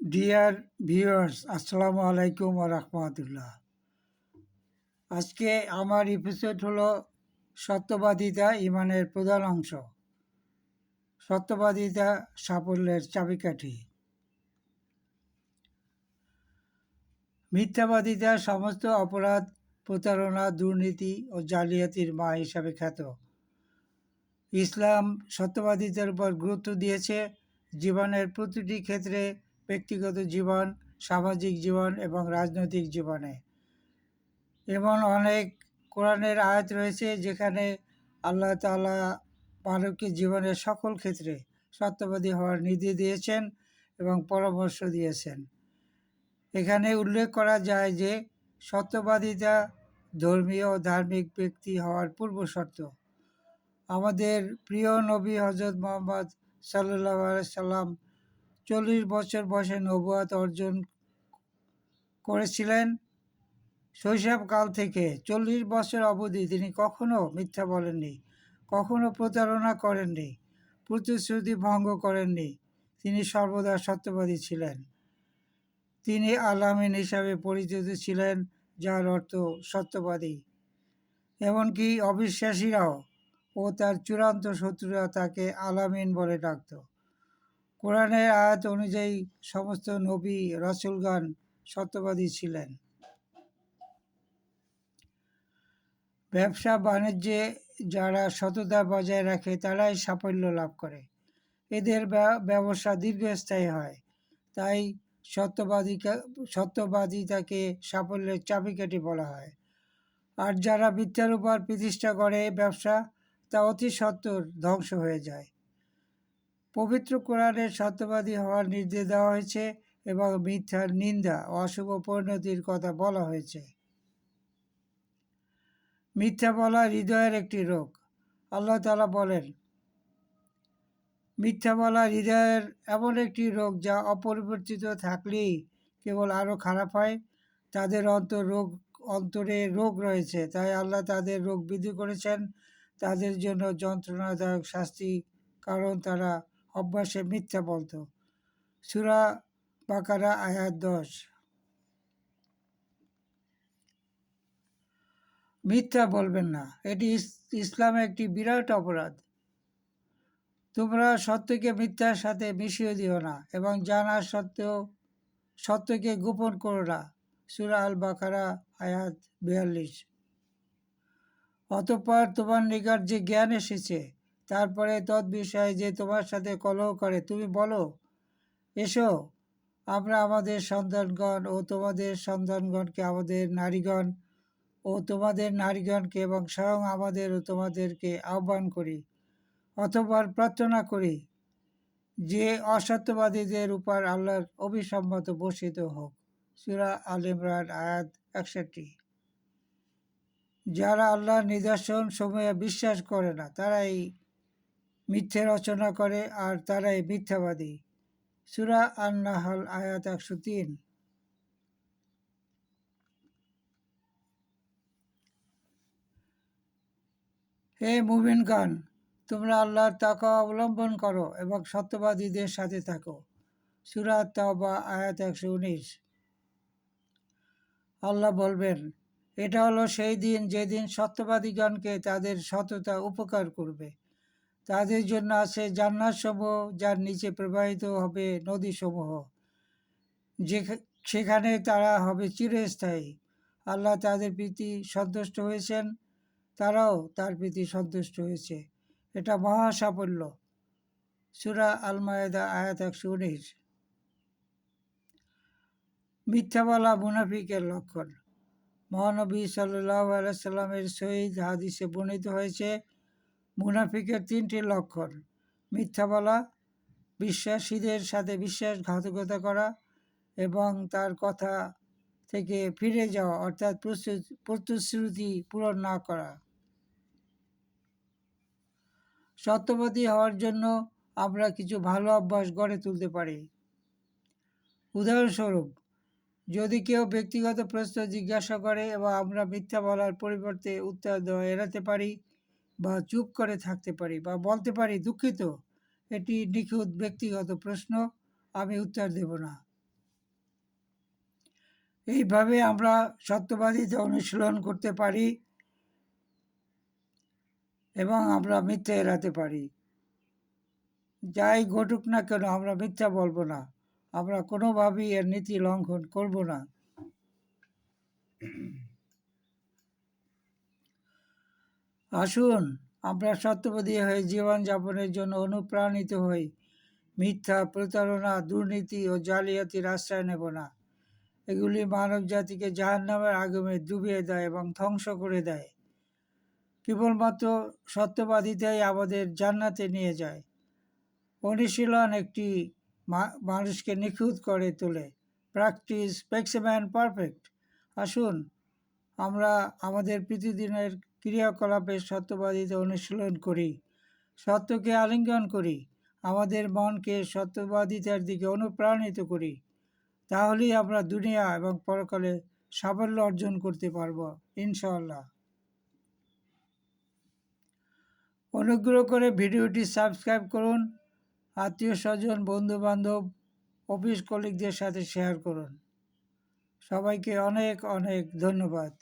Dear viewers আসসালামু আলাইকুম রহমতুল্লাহ আজকে আমার এপিসোড হলো সত্যবাদিতা ইমানের প্রধান অংশ। সত্যবাদিতা সাফল্যের চাবিকাঠি। মিথ্যাবাদিতা সমস্ত অপরাধ, প্রতারণা, দুর্নীতি ও জালিয়াতির মা হিসাবে খ্যাত। ইসলাম সত্যবাদিতার উপর গুরুত্ব দিয়েছে। জীবনের প্রতিটি ক্ষেত্রে ব্যক্তিগত জীবন, সামাজিক জীবন এবং রাজনৈতিক জীবনে। এমন অনেক কোরআনের আয়াত রয়েছে যেখানে আল্লাহ তালা মানবকে জীবনের সকল ক্ষেত্রে সত্যবাদী হওয়ার নির্দেশ দিয়েছেন এবং পরামর্শ দিয়েছেন। এখানে উল্লেখ করা যায় যে সত্যবাদিতা ধর্মীয় ও ধার্মিক ব্যক্তি হওয়ার পূর্ব শর্ত। আমাদের প্রিয় নবী হজরত মোহাম্মদ সাল্লাহ সাল্লাম চল্লিশ বছর বয়সে নবুয়াত অর্জন করেছিলেন। শৈশবকাল থেকে চল্লিশ বছর অবধি তিনি কখনো মিথ্যা বলেননি, কখনো প্রতারণা করেননি, প্রতিশ্রুতি ভঙ্গ করেননি। তিনি সর্বদা সত্যবাদী ছিলেন। তিনি আলামিন হিসাবে পরিচিত ছিলেন, যার অর্থ সত্যবাদী। এমনকি অবিশ্বাসীরাও ও তার চূড়ান্ত শত্রুরা তাকে আলামিন বলে ডাকত। কোরআনের আয়াত অনুযায়ী সমস্ত নবী রসুলগান সত্যবাদী ছিলেন। ব্যবসা বাণিজ্যে যারা সততা বজায় রাখে, তারাই সাফল্য লাভ করে। এদের ব্যবসা দীর্ঘস্থায়ী হয়। তাই সত্যবাদীকে, সত্যবাদিতাকে সাফল্যের চাবিকাঠি বলা হয়। আর যারা মিথ্যার উপর প্রতিষ্ঠা করে ব্যবসা, তা অতি সত্তর ধ্বংস হয়ে যায়। পবিত্র কোরআনে সত্যবাদী হওয়ার নির্দেশ দেওয়া হয়েছে এবং মিথ্যার নিন্দা অশুভ পরিণতির কথা বলা হয়েছে। মিথ্যা বলা হৃদয়ের একটি রোগ। আল্লাহ তালা বলেন, মিথ্যা বলা হৃদয়ের এমন একটি রোগ যা অপরিবর্তিত থাকলেই কেবল আরও খারাপ হয়। তাদের অন্তর রোগ, অন্তরে রোগ রয়েছে, তাই আল্লাহ তাদের রোগ বৃদ্ধি করেছেন। তাদের জন্য যন্ত্রণাদায়ক শাস্তি, কারণ তারা অভ্যাসে মিথ্যা বলতো। সুরা বাকারা, আয়াত দশ। মিথ্যা বলবেন না। এটি ইসলামে একটি বিরাট অপরাধ। তোমরা সত্যকে মিথ্যার সাথে মিশিয়ে দিও না এবং জানা সত্ত্বেও সত্যকে গোপন করো না। সুরা আল বাকারা আয়াত বিয়াল্লিশ। অতঃপর তোমার নিকট যে জ্ঞান এসেছে তারপরে তৎ বিষয়ে যে তোমার সাথে কলহ করে, তুমি বলো, এসো, আমরা আমাদের সন্তানগণ ও তোমাদের সন্তানগণকে, আমাদের নারীগণ ও তোমাদের নারীগণকে এবং স্বয়ং আমাদের ও তোমাদেরকে আহ্বান করি অথবা প্রার্থনা করি যে অসত্যবাদীদের উপর আল্লাহর অভিসম্মত বসিত হোক। সুরা আল ইমরান, আয়াত একষট্টি। যারা আল্লাহর নিদর্শন সময়ে বিশ্বাস করে না, তারাই মিথ্যে রচনা করে আর তারাই মিথ্যাবাদী। সুরা আন্নাহল, আয়াত একশো তিন। হে মুমিনগণ, তোমরা আল্লাহর তাকা অবলম্বন করো এবং সত্যবাদীদের সাথে থাকো। সুরা তাওবা, আয়াত একশো উনিশ। আল্লাহ বলবেন, এটা হলো সেই দিন যেদিন সত্যবাদীগণকে তাদের সততা উপকার করবে। তাদের জন্য আছে জান্নাত সমূহ, যার নিচে প্রবাহিত হবে নদীসমূহ যে সেখানে তারা হবে চিরস্থায়ী। আল্লাহ তাদের প্রীতি সন্তুষ্ট হয়েছেন, তারাও তার প্রীতি সন্তুষ্ট হয়েছে। এটা মহা সাফল্য। সুরা আলমায়দা, আয়াত একশো উনিশ। মিথ্যা বলা মুনাফিকের লক্ষণ। মহানবী সাল্লাহ আলাইসাল্লামের শহীদ হাদিসে বর্ণিত হয়েছে মুনাফিকের তিনটি লক্ষণ। মিথ্যা বলা, বিশ্বাসীদের সাথে বিশ্বাসঘাতকতা করা এবং তার কথা থেকে ফিরে যাওয়া, অর্থাৎ প্রতিশ্রুতি পূরণ না করা। সত্যবাদী হওয়ার জন্য আমরা কিছু ভালো অভ্যাস গড়ে তুলতে পারি। উদাহরণস্বরূপ, যদি কেউ ব্যক্তিগত প্রশ্ন জিজ্ঞাসা করে এবং আমরা মিথ্যা বলার পরিবর্তে উত্তর দেওয়া এড়াতে পারি বা চুপ করে থাকতে পারি বা বলতে পারি, দুঃখিত, এটি নিখুঁত ব্যক্তিগত প্রশ্ন, আমি উত্তর দেব না। এইভাবে আমরা সত্যবাদিতা অনুশীলন করতে পারি এবং আমরা মিথ্যা এড়াতে পারি। যাই ঘটুক না কেন, আমরা মিথ্যা বলব না, আমরা কোনোভাবেই এর নীতি লঙ্ঘন করব না। আসুন, আমরা সত্যবাদী হয়ে জীবনযাপনের জন্য অনুপ্রাণিত হই। মিথ্যা, প্রতারণা, দুর্নীতি ও জালিয়াতির আশ্রয় নেব না। এগুলি মানব জাতিকে জাহান নামের আগুনে ডুবিয়ে দেয় এবং ধ্বংস করে দেয়। কেবলমাত্র সত্যবাদিতাই আমাদের জান্নাতে নিয়ে যায়। অনুশীলন একটি মানুষকে নিখুঁত করে তোলে। Practice makes man perfect. আসুন, আমরা আমাদের প্রতিদিনের ক্রিয়াকলাপে সত্যবাদিতা অনুশীলন করি, সত্যকে আলিঙ্গন করি, আমাদের মনকে সত্যবাদিতার দিকে অনুপ্রাণিত করি, তাহলেই আমরা দুনিয়া এবং পরকালে সাফল্য অর্জন করতে পারব, ইনশাআল্লাহ। অনুগ্রহ করে ভিডিওটি সাবস্ক্রাইব করুন, আত্মীয় স্বজন, বন্ধুবান্ধব, অফিস কলিগদের সাথে শেয়ার করুন। সবাইকে অনেক অনেক ধন্যবাদ।